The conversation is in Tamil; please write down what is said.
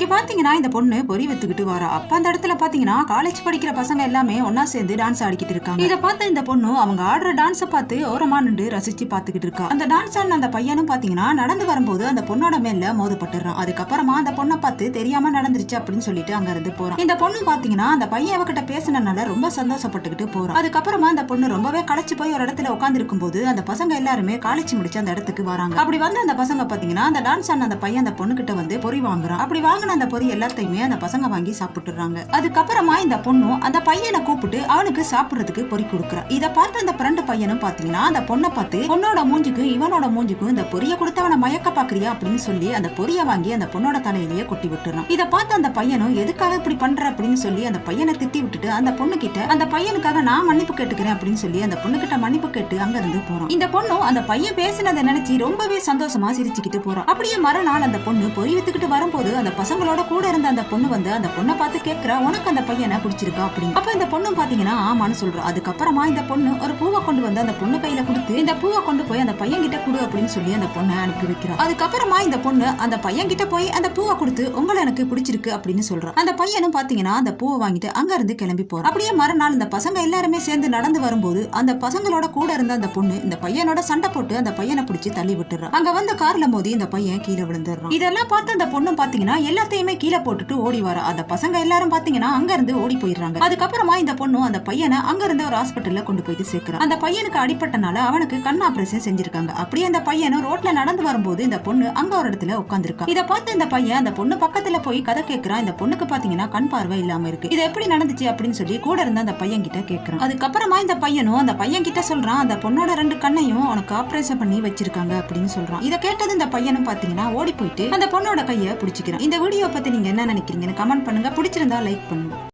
இங்க பாத்தீங்கன்னா இந்த பொண்ணு பொறி வித்துக்கிட்டு வரா. அப்ப அந்த இடத்துல பாத்தீங்கன்னா காலேஜ் படிக்கிற பசங்க எல்லாமே ஒன்னா சேர்ந்து டான்ஸ் ஆடிக்கிட்டு இருக்காங்க. இத பார்த்த இந்த பொண்ணு அவங்க ஆடுற டான்ஸ பார்த்து ஓரமா நின்று ரசிச்சு பாத்துக்கிட்டு இருக்கா. அந்த டான்ஸ் ஆடின அந்த பையனும் பாத்தீங்கன்னா நடந்து வரும்போது அந்த பொண்ணோட மேல மோதப்பட்டுறான். அதுக்கப்புறமா அந்த பொண்ணை பார்த்து தெரியாம நடந்துருச்சு அப்படின்னு சொல்லிட்டு அங்க இருந்து போறான். இந்த பொண்ணு பாத்தீங்கன்னா அந்த பையன் அவகிட்ட பேசினனால ரொம்ப சந்தோஷப்பட்டுக்கிட்டு போறான். அதுக்கப்புறமா அந்த பொண்ணு ரொம்பவே களைச்சு போய் ஒரு இடத்துல உட்காந்துருக்கும் இருக்கும்போது அந்த பசங்க எல்லாருமே காலேஜ் முடிச்சு அந்த இடத்துக்கு வராங்க. அப்படி வந்து அந்த பசங்க பாத்தீங்கன்னா அந்த டான்ஸ் ஆன அந்த பையன் அந்த பொண்ணு கிட்ட வந்து பொறி வாங்குறான். அப்படி வாங்கின அந்த பொதி எல்லாத்தையுமே அந்த பசங்க வாங்கி சாப்பிட்டுறாங்க அதுக்கப்புறமா இந்த பொண்ணும் அந்த பையனை கூப்பிட்டு அவனுக்கு சாப்பிடுறதுக்கு பொறி கொடுக்குறா. இத பார்த்து அந்த பிறண்டு பையனும் பாத்தீங்கன்னா அந்த பொண்ணை பார்த்து பொண்ணோட மூஞ்சிக்கும் இவனோட மூஞ்சிக்கும் இந்த பொரிய கொடுத்தவனை மயக்க பாக்குறியா? அப்படின்னு சொல்லி அந்த பொரிய வாங்கி அந்த பொண்ணோட தலையிலேயே கொட்டி விட்டுறான். இத பார்த்து அந்த பையனும் எதுக்காக இப்படி பண்ற? அப்படின்னு சொல்லி அந்த பையனை திட்டி விட்டுட்டு அந்த பொண்ணு கிட்ட அந்த பையனுக்காக நான் மன்னிப்பு கேட்டுக்கிறேன் அப்படின்னு சொல்லி அந்த பொண்ணு கிட்ட மன்னிப்பு கேட்டு அங்க இருந்து போறான். இந்த பொண்ணும் அந்த பையன் பேசினதை நினைச்சு ரொம்பவே சந்தோஷமா சிரிச்சுக்கிட்டு போறான். அப்படியே மறுநாள் அந்த பொண்ணு பொறி வித்துக்கிட்டு வரும்போது அந்த அவங்களோட கூட இருந்த அந்த பொண்ணு வந்து அந்த பொண்ணை பார்த்து கேக்குறா உனக்கு அந்த பையனை பிடிச்சிருக்கா? அப்படின்னு. அப்ப இந்த பொண்ணு பாத்தீங்கன்னா ஆமான்னு சொல்றா. அதுக்கப்புறமா இந்த பொண்ணு ஒரு பூவை கொண்டு வந்து அந்த பொண்ணு கையில கொடுத்து இந்த பூவை கொண்டு போய் அந்த பையன் கிட்ட கொடு அப்படின்னு சொல்லி அந்த பொண்ணை அனுப்பி வைக்கிறா. அதுக்கப்புறமா இந்த பொண்ணு அந்த பையன் கிட்ட போய் அந்த பூவை கொடுத்து உங்களை எனக்கு பிடிச்சிருக்கு அப்படின்னு சொல்றா. அந்த பையனும் பாத்தீங்கன்னா அந்த பூவை வாங்கிட்டு அங்க இருந்து கிளம்பி போறான் அப்படியே மறுநாள் இந்த பசங்க எல்லாருமே சேர்ந்து நடந்து வரும்போது அந்த பசங்களோட கூட இருந்த அந்த பொண்ணு இந்த பையனோட சண்டை போட்டு அந்த பையனை பிடிச்சி தள்ளி விட்டுறா. அங்க வந்த கார்ல மோதி இந்த பையன் கீழே விழுந்துடுறான். இதெல்லாம் பார்த்து அந்த பொண்ணு பாத்தீங்கன்னா எல்லாத்தையுமே கீழே போட்டுட்டு ஓடி வரா அந்த பசங்க எல்லாரும் பாத்தீங்கன்னா அங்க இருந்து ஓடி போயிடுறாங்க. அதுக்கப்புறமா இந்த பொண்ணு அந்த பையனை அங்க இருந்து ஒரு ஹாஸ்பிட்டல்ல கொண்டு போயிட்டு சேர்க்கிறான். அந்த பையனுக்கு அடிப்பட்டனால அவனுக்கு கண் ஆபரேஷன் செஞ்சிருக்காங்க. அப்படியே அந்த பையனும் ரோட்ல நடந்து வரும்போது இந்த பொண்ணு அங்க ஒரு இடத்துல உட்காந்துருக்கா இத பார்த்து இந்த பையன் அந்த பொண்ணு பக்கத்துல போய் கதை கேட்கிறான் இந்த பொண்ணுக்கு பாத்தீங்கன்னா கண் பார்வை இல்லாம இருக்கு. இது எப்படி நடந்துச்சு அப்படின்னு சொல்லி கூட இருந்த அந்த பையன் கிட்ட கேட்கறான் அதுக்கப்புறமா இந்த பையனும் அந்த பையன் கிட்ட சொல்றான் அந்த பொண்ணோட ரெண்டு கண்ணையும் உனக்கு ஆபரேஷன் பண்ணி வச்சிருக்காங்க அப்படின்னு சொல்றான். இத கேட்டது இந்த பையனும் பாத்தீங்கன்னா ஓடி போயிட்டு அந்த பொண்ணோட கையை பிடிச்சிக்கிறான். இந்த வீடியோ பத்தி நீங்க என்ன நினைக்கிறீங்கன்னு கமெண்ட் பண்ணுங்க. பிடிச்சிருந்தா லைக் பண்ணுங்கள்